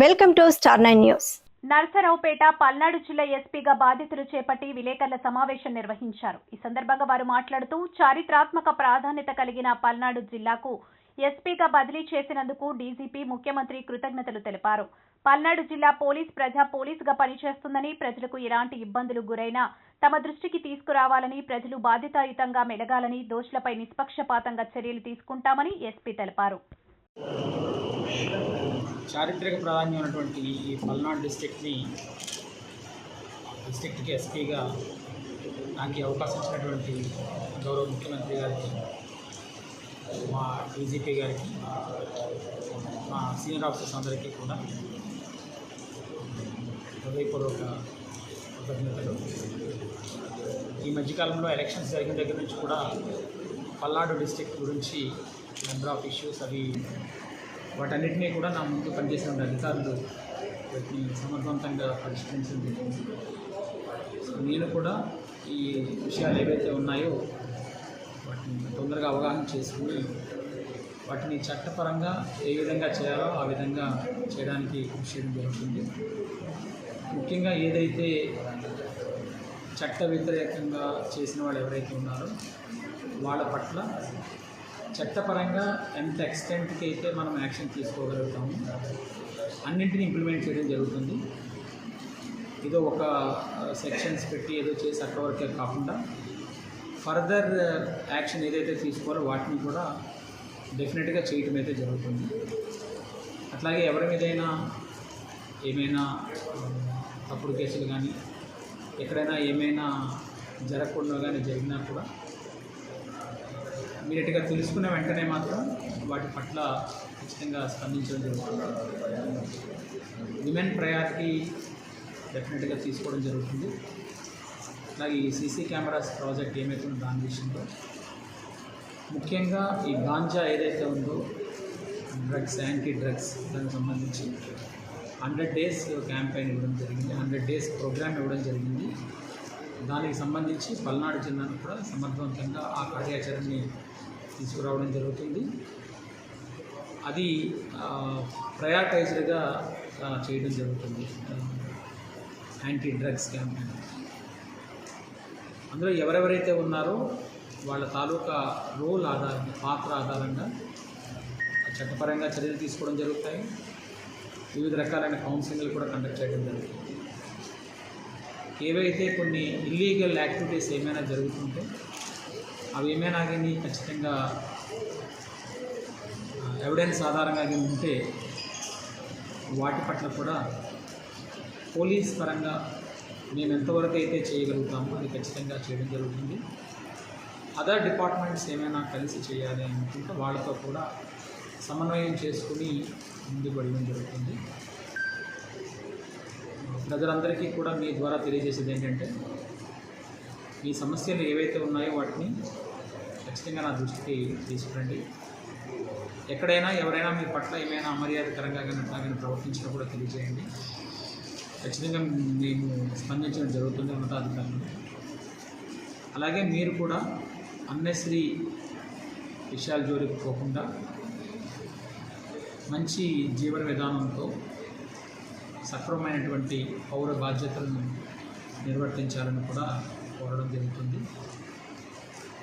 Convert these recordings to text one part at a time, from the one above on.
Welcome to star nine news. Narasaraopet Palnadu జిల్లా ఎస్పీగా బాధితులు చేపట్టి విలేకరుల సమావేశం నిర్వహించారు. ఈ సందర్భంగా వారు మాట్లాడుతూ చారిత్రాత్మక ప్రాధాన్యత కలిగిన పల్నాడు జిల్లాకు ఎస్పీగా బదిలీ చేసినందుకు డీజీపీ ముఖ్యమంత్రి కృతజ్ఞతలు తెలిపారు. పల్నాడు జిల్లా పోలీస్ ప్రజా పోలీసుగా పనిచేస్తుందని ప్రజలకు ఎలాంటి ఇబ్బందులు గురైనా తమ దృష్టికి తీసుకురావాలని ప్రజలు బాధ్యతాయుతంగా మెలగాలని దోషులపై నిష్పక్షపాతంగా చర్యలు తీసుకుంటామని ఎస్పీ తెలిపారు. చారిత్రక ప్రాధాన్యం ఉన్నటువంటి ఈ పల్నాడు డిస్ట్రిక్ట్ని డిస్టిక్ట్కి ఎస్పీగా నాకు అవకాశం ఇచ్చినటువంటి గౌరవ ముఖ్యమంత్రి గారికి మా డీజీపీ గారికి మా సీనియర్ ఆఫీసర్స్ అందరికీ కూడా హృదయపూర్వక కృతజ్ఞతలు. ఈ మధ్యకాలంలో ఎలక్షన్స్ జరిగిన దగ్గర నుంచి కూడా పల్నాడు డిస్టిక్ గురించి నెంబర్ ఆఫ్ ఇష్యూస్ అవి వాటన్నిటినీ కూడా నా ముందు పనిచేసిన అధికారులు వాటిని సమర్థవంతంగా పరిష్కరించింది నేను కూడా ఈ విషయాలు ఏవైతే ఉన్నాయో వాటిని తొందరగా అవగాహన చేసుకుని వాటిని చట్టపరంగా ఏ విధంగా చేయాలో ఆ విధంగా చేయడానికి కృషి చేయడం జరుగుతుంది. ముఖ్యంగా ఏదైతే చట్ట వ్యతిరేకంగా చేసిన వాళ్ళు ఎవరైతే ఉన్నారో వాళ్ళ పట్ల చట్టపరంగా ఎంత ఎక్స్టెంట్కి అయితే మనం యాక్షన్ తీసుకోగలుగుతాము అన్నింటినీ ఇంప్లిమెంట్ చేయడం జరుగుతుంది. ఏదో ఒక సెక్షన్స్ పెట్టి ఏదో చేసి అక్కడ వరకే కాకుండా ఫర్దర్ యాక్షన్ ఏదైతే తీసుకోవాలో వాటిని కూడా డెఫినెట్గా చేయటం అయితే జరుగుతుంది. అట్లాగే ఎవరి మీదైనా ఏమైనా తప్పుడు కేసులు కానీ ఎక్కడైనా ఏమైనా జరగకుండా కానీ జరిగినా కూడా ఇమీడియట్గా తెలుసుకున్న వెంటనే మాత్రం వాటి పట్ల ఖచ్చితంగా స్పందించడం జరుగుతుంది. విమెన్ ప్రయారిటీ డెఫినెట్గా తీసుకోవడం జరుగుతుంది. అలాగే ఈ సీసీ కెమెరాస్ ప్రాజెక్ట్ ఏమైతుందో దాని విషయంలో. ముఖ్యంగా ఈ గాంజా ఏదైతే ఉందో డ్రగ్స్ యాంటీ డ్రగ్స్ దానికి సంబంధించి హండ్రెడ్ డేస్ క్యాంపెయిన్ ఇవ్వడం జరిగింది. హండ్రెడ్ డేస్ ప్రోగ్రామ్ ఇవ్వడం జరిగింది. దానికి సంబంధించి పల్నాడు జిల్లాను కూడా సమర్థవంతంగా ఆ కార్యాచరణని తీసుకురావడం జరుగుతుంది. అది ప్రయారిటైజ్డ్గా చేయడం జరుగుతుంది. యాంటీ డ్రగ్స్ క్యాంపెయిన్ అందులో ఎవరెవరైతే ఉన్నారో వాళ్ళ తాలూకా రోల్ ఆధారంగా పాత్ర ఆధారంగా చట్టపరంగా చర్యలు తీసుకోవడం జరుగుతాయి. వివిధ రకాలైన కౌన్సిలింగ్లు కూడా కండక్ట్ చేయడం జరుగుతుంది. ఏవైతే కొన్ని ఇల్లీగల్ యాక్టివిటీస్ ఏమైనా జరుగుతుంటే అవి ఏమైనా కానీ ఖచ్చితంగా ఎవిడెన్స్ ఆధారంగా కానీ ఉంటే వాటి పట్ల కూడా పోలీస్ పరంగా మేము ఎంతవరకు అయితే చేయగలుగుతామో అది ఖచ్చితంగా చేయడం జరుగుతుంది. అదర్ డిపార్ట్మెంట్స్ ఏమైనా కలిసి చేయాలి అనుకుంటే వాళ్ళతో కూడా సమన్వయం చేసుకుని ముందుకు వెళ్ళడం జరుగుతుంది. ప్రజలందరికీ కూడా మీ ద్వారా తెలియజేసేది ఏంటంటే ఈ సమస్యలు ఏవైతే ఉన్నాయో వాటిని ఖచ్చితంగా నా దృష్టికి తీసుకురండి. ఎక్కడైనా ఎవరైనా మీ పట్ల ఏమైనా అమర్యాదకరంగా కానీ అట్లా కానీ ప్రవర్తించినా కూడా తెలియజేయండి. ఖచ్చితంగా మేము స్పందించడం జరుగుతుంది ఉన్నతాధికారులు అలాగే మీరు కూడా అన్నెసరీ విషయాల జోలికి పోకుండా మంచి జీవన విధానంతో సక్రమమైనటువంటి పౌర బాధ్యతలను నిర్వర్తించాలని కూడా కోరడం జరుగుతుంది.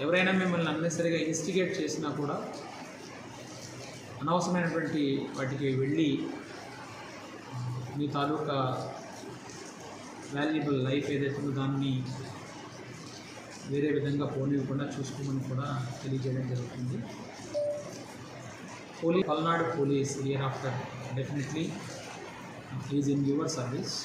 ఎవరైనా మిమ్మల్ని అన్నెసరిగా ఇన్స్టిగేట్ చేసినా కూడా అనవసరమైనటువంటి వాటికి వెళ్ళి మీ తాలూకా వాల్యుబుల్ లైఫ్ ఏదైతే ఉందో దాన్ని వేరే విధంగా పోనివ్వకుండా చూసుకోమని కూడా తెలియజేయడం జరుగుతుంది. Police Palnadu police year after definitely is in your service